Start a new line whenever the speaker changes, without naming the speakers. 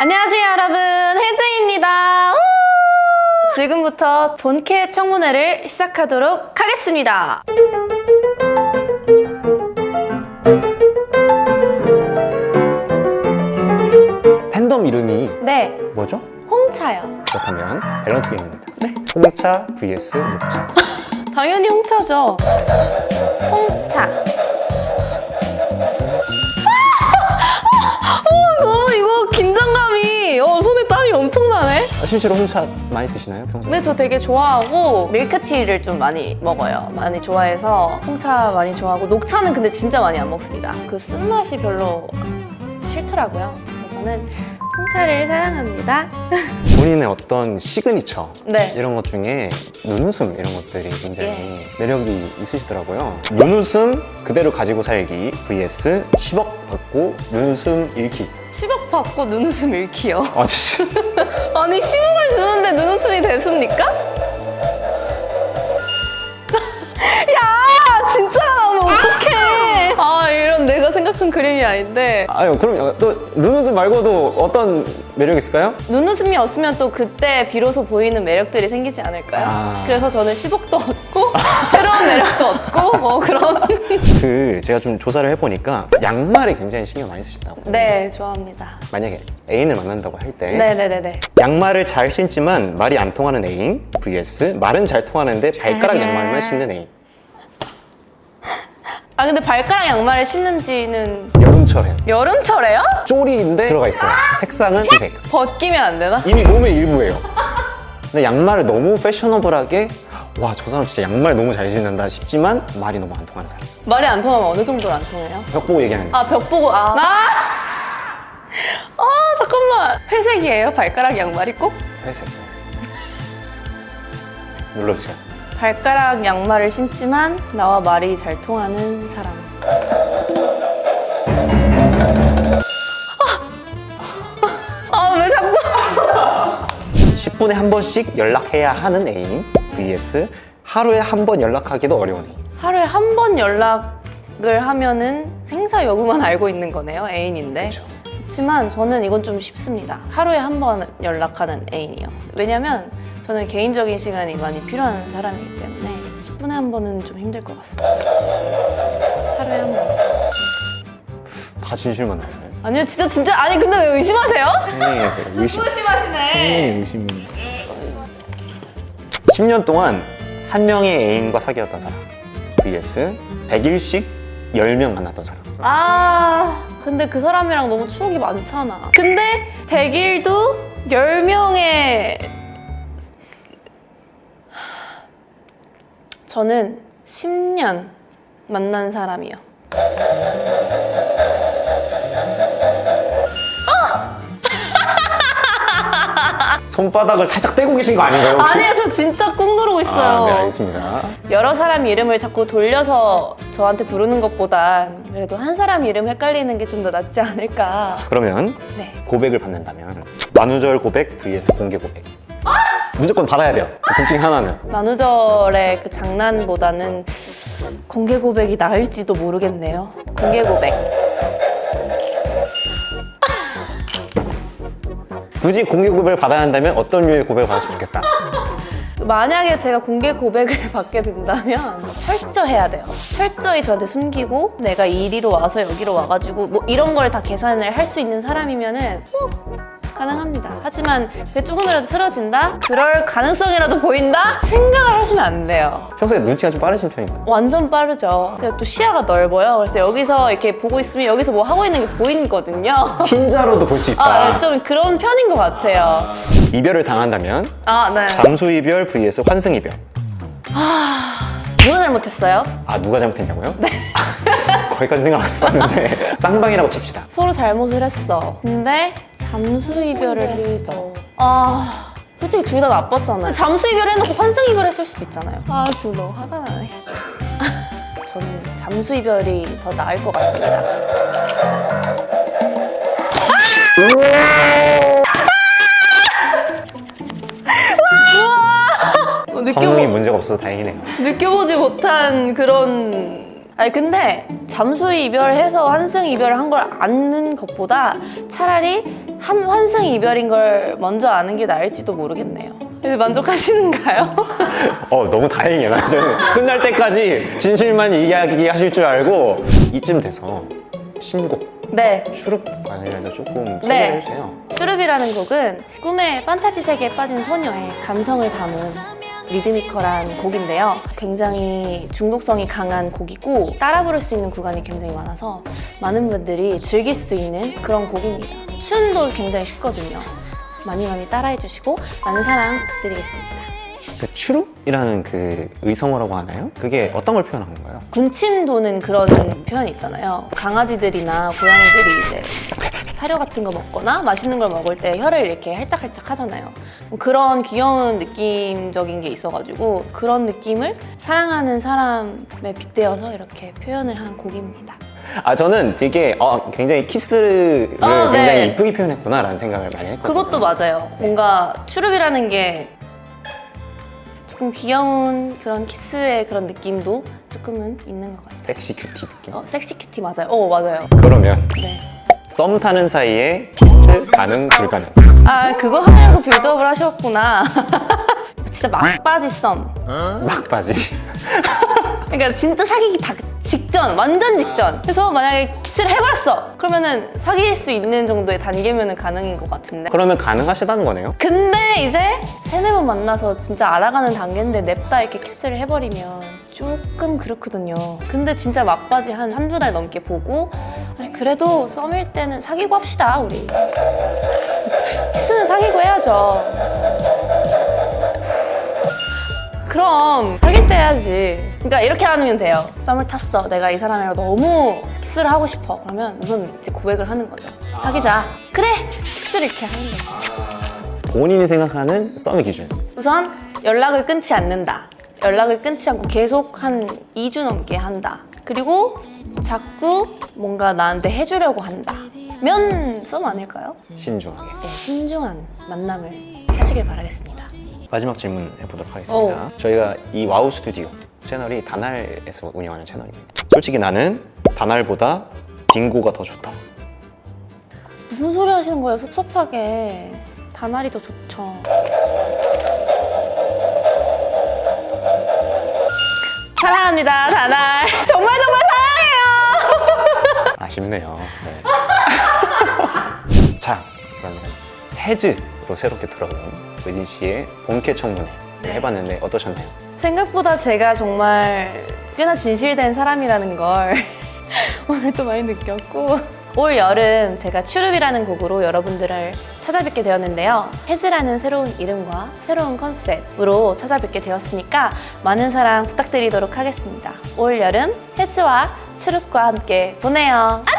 안녕하세요 여러분 혜즈입니다 우! 지금부터 본캐 청문회를 시작하도록 하겠습니다
팬덤 이름이
네
뭐죠?
홍차요
그렇다면 밸런스 게임입니다.
네.
홍차 vs 녹차.
당연히 홍차죠 홍차 어, 너무 이거 긴장감
실제로 홍차 많이 드시나요? 평소에?
근데 저 되게 좋아하고 밀크티를 좀 많이 먹어요. 많이 좋아해서 홍차 많이 좋아하고 녹차는 근데 진짜 많이 안 먹습니다. 그 쓴맛이 별로 싫더라고요. 그래서 저는 홍차를 사랑합니다.
본인의 어떤 시그니처
네.
이런 것 중에 눈웃음 이런 것들이 굉장히 매력이 있으시더라고요. 눈웃음 그대로 가지고 살기 vs 10억 받고 눈웃음 잃기.
10억 받고 눈웃음 잃기요.
아 진짜.
아니 10억을 주는데 눈웃음이 됐습니까? 내가 생각한 그림이 아닌데
아유 그럼 또 눈웃음 말고도 어떤 매력 있을까요?
눈웃음이 없으면 또 그때 비로소 보이는 매력들이 생기지 않을까요?
아.
그래서 저는 10억도 얻고 새로운 매력도 얻고 뭐 그런
그 제가 좀 조사를 해보니까 양말에 굉장히 신경 많이 쓰신다고.
네 좋아합니다
만약에 애인을 만난다고 할 때
네네네네
양말을 잘 신지만 말이 안 통하는 애인 vs 말은 잘 통하는데 발가락
아.
양말만 신는 애인
아 근데 발가락 양말을 신는지는
여름철에
여름철에요?
쪼리인데 들어가 있어요. 색상은 흰색.
벗기면 안 되나?
이미 몸의 일부예요. 근데 양말을 너무 패셔너블하게 와 저 사람 진짜 양말 너무 잘 신는다 싶지만 말이 너무 안 통하는 사람.
말이 안 통하면 어느 정도로 안 통해요?
벽 보고 얘기하는 거
아 벽 보고. 아. 아! 아 잠깐만. 회색이에요? 발가락 양말이 꼭?
회색 회색. 눌러주세요
발가락 양말을 신지만 나와 말이 잘 통하는 사람. 아! 아, 왜 자꾸.
10분에 한 번씩 연락해야 하는 애인 vs 하루에 한 번 연락하기도 어려운 애인
하루에 한 번 연락을 하면은 생사 여부만 알고 있는 거네요, 애인인데.
그렇죠
그렇지만 저는 이건 좀 쉽습니다. 하루에 한 번 연락하는 애인이요. 왜냐면 저는 개인적인 시간이 많이 필요한 사람이기 때문에 10분에 한 번은 좀 힘들 것 같습니다. 하루에 한 번.
다 진실만 나와요
아니요, 진짜 진짜 아니 근데 왜 의심하세요?
창민이 의심
의심하시네.
창민이 의심입니다 10년 동안 한 명의 애인과 사귀었던 사람 vs 100일씩 10명 만났던 사람
아, 근데 그 사람이랑 너무 추억이 많잖아. 근데 100일도 10명의 저는 10년 만난 사람이요.
손바닥을 살짝 떼고 계신 거 아닌가요 혹시?
아니요, 저 진짜 꾹 누르고 있어요.
아, 네 알겠습니다
여러 사람 이름을 자꾸 돌려서 저한테 부르는 것보단 그래도 한 사람 이름 헷갈리는 게 좀 더 낫지 않을까.
그러면
네.
고백을 받는다면 만우절 고백 vs 공개 고백 무조건 받아야 돼요 둘 중에 하나는
만우절의 그 장난보다는 공개 고백이 나을지도 모르겠네요. 공개 고백.
굳이 공개 고백을 받아야 한다면 어떤 류의 고백을 받았으면 좋겠다
만약에 제가 공개 고백을 받게 된다면 철저해야 돼요. 철저히 저한테 숨기고 내가 이리로 와서 여기로 와가지고 뭐 이런 걸 다 계산을 할 수 있는 사람이면은 뭐 가능합니다. 하지만 그게 조금이라도 쓰러진다? 그럴 가능성이라도 보인다? 생각을 하시면 안 돼요.
평소에 눈치가 좀 빠르신 편인가요?
완전 빠르죠. 제가 또 시야가 넓어요. 그래서 여기서 이렇게 보고 있으면 여기서 뭐 하고 있는 게 보이거든요.
흰자로도 볼 수 있다
아, 네, 좀 그런 편인 것 같아요.
이별을 당한다면
아, 네.
잠수 이별 vs 환승 이별
누가 잘못했어요?
아 누가 잘못했냐고요? 네 거기까지 생각 안 해봤는데 쌍방이라고 칩시다
서로 잘못을 했어. 근데 잠수 이별을 했어. 아, 솔직히 둘 다 나빴잖아요. 잠수 이별 해놓고 환승 이별 했을 수도 있잖아요. 아, 지금 너무 화가 나네. 저는 잠수 이별이 더 나을 것 같습니다. 우와! 느껴보,
성능이 문제가 없어서 다행이네요
느껴보지 못한 그런 아니 근데 잠수 이별해서 환승 이별을 한 걸 아는 것보다 차라리 한 환승 이별인 걸 먼저 아는 게 나을지도 모르겠네요. 근데 만족하시는가요?
어 너무 다행이에요. 나 저는 끝날 때까지 진실만 이야기하실 줄 알고 이쯤 돼서 신곡
네.
슈룹 관련해서 조금
네.
소개해 주세요.
슈룹이라는 곡은 꿈의 판타지 세계에 빠진 소녀의 감성을 담은 리드미컬한 곡인데요. 굉장히 중독성이 강한 곡이고 따라 부를 수 있는 구간이 굉장히 많아서 많은 분들이 즐길 수 있는 그런 곡입니다. 춤도 굉장히 쉽거든요. 많이 많이 따라해 주시고 많은 사랑 부탁드리겠습니다.
그 추룹이라는 그 의성어라고 하나요? 그게 어떤 걸 표현한 건가요?
군침 도는 그런 표현이 있잖아요. 강아지들이나 고양이들이 이제 사료 같은 거 먹거나 맛있는 걸 먹을 때 혀를 이렇게 할짝할짝 하잖아요. 그런 귀여운 느낌적인 게 있어가지고 그런 느낌을 사랑하는 사람에 빗대어서 이렇게 표현을 한 곡입니다.
아 저는 되게 어, 굉장히 키스를
어,
굉장히
네.
이쁘게 표현했구나라는 생각을 많이 했거든요.
그것도 맞아요. 뭔가 추룹이라는 게 조금 귀여운 그런 키스의 그런 느낌도 조금은 있는 것 같아요.
섹시 큐티 느낌.
어, 섹시 큐티 맞아요. 어, 맞아요.
그러면
네.
썸 타는 사이에 키스 가능 불가능.
아 그거 하려고 빌드업을 하셨구나 진짜 막바지 썸
막바지.
그러니까 진짜 사귀기 다 직전 완전 직전 그래서 만약에 키스를 해버렸어 그러면은 사귈 수 있는 정도의 단계면은 가능인 것 같은데
그러면 가능하시다는 거네요.
근데 이제 세네 번 만나서 진짜 알아가는 단계인데 냅다 이렇게 키스를 해버리면 조금 그렇거든요 근데 진짜 막바지 한 한두 달 넘게 보고 아니, 그래도 썸일 때는 사귀고 합시다 우리. 키스는 사귀고 해야죠. 그럼 사귈 때 해야지. 그러니까 이렇게 하면 돼요. 썸을 탔어. 내가 이 사람이랑 너무 키스를 하고 싶어. 그러면 우선 이제 고백을 하는 거죠. 사귀자. 그래! 키스를 이렇게 하는 거죠.
본인이 생각하는 썸의 기준.
우선 연락을 끊지 않는다. 연락을 끊지 않고 계속 한 2주 넘게 한다. 그리고 자꾸 뭔가 나한테 해주려고 한다. 면 썸 아닐까요?
신중하게.
네, 신중한 만남을 하시길 바라겠습니다.
마지막 질문 해보도록 하겠습니다. 저희가 이 와우 스튜디오 채널이 다날에서 운영하는 채널입니다. 솔직히 나는 다날보다 딩고가 더 좋다.
무슨 소리 하시는 거예요? 섭섭하게. 다날이 더 좋죠. 사랑합니다, 다날. 정말 정말
쉽네요. 네. 자, 그러면 해즈로 새롭게 들어온 의진 씨의 본캐 청문회 해봤는데 어떠셨나요?
생각보다 제가 정말 꽤나 진실된 사람이라는 걸 오늘 또 많이 느꼈고 올 여름 제가 추룹이라는 곡으로 여러분들을 찾아뵙게 되었는데요. 해즈라는 새로운 이름과 새로운 컨셉으로 찾아뵙게 되었으니까 많은 사랑 부탁드리도록 하겠습니다. 올 여름 해즈와 추룹과 함께 보내요. 안녕!